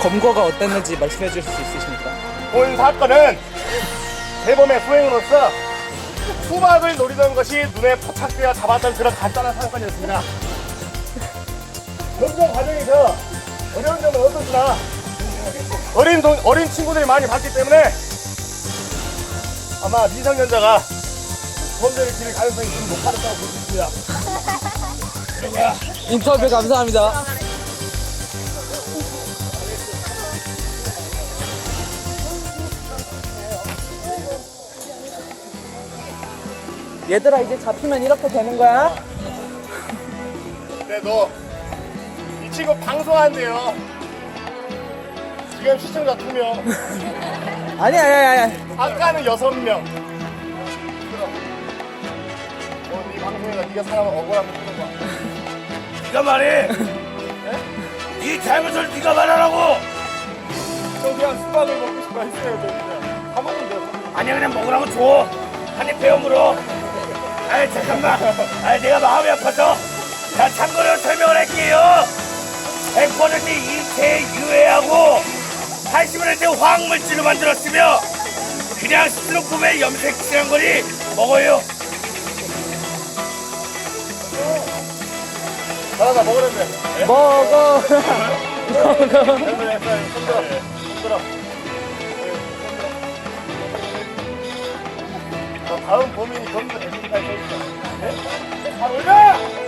검거가 어땠는지 말씀해 주실 수 있으십니까? 본 사건은 대범의 수행으로서 수박을 노리던 것이 눈에 포착되어 잡았던 그런 간단한 사건이었습니다. 점점 과정에서 어려운 점은 어떠시나 어린, 동- 어린 친구들이 많이 봤기 때문에 아마 미성년자가 범죄를 지을 가능성이 좀 높아졌다고 볼 수 있습니다. 인터뷰 감사합니다. 얘들아 이제 잡히면 이렇게 되는 거야? 근데 너이 친구 방송한대요. 지금 시청자 2명, 아니 아니 아니 아니. 아까는 6명. 어, 네 방송에다 네가 사람을 억울하게 쓰는 거야. 네가 말해. 네 잘못을 네가 말하라고. 저 그냥 수박을 먹고 싶어 했어요, 저 그냥. 다 먹으면 돼요. 아니야 그냥 먹으라고 줘. 한입 물어. 아이 잠깐만. 아이 내가 마음이 아파서. 자 참고로 설명을 할게요. 100%는 인체에 유해하고 80%는 화학물질로 만들었으며 그냥 스티로폼에 염색 칠한 거니 먹어요. 나나 먹으랬네. 먹어. 됐어, 됐어. 손들어, 손들어. 네, 손들어. 자, 다음 범인이 검도 대신까지 서 있어. 네? 아, 올려!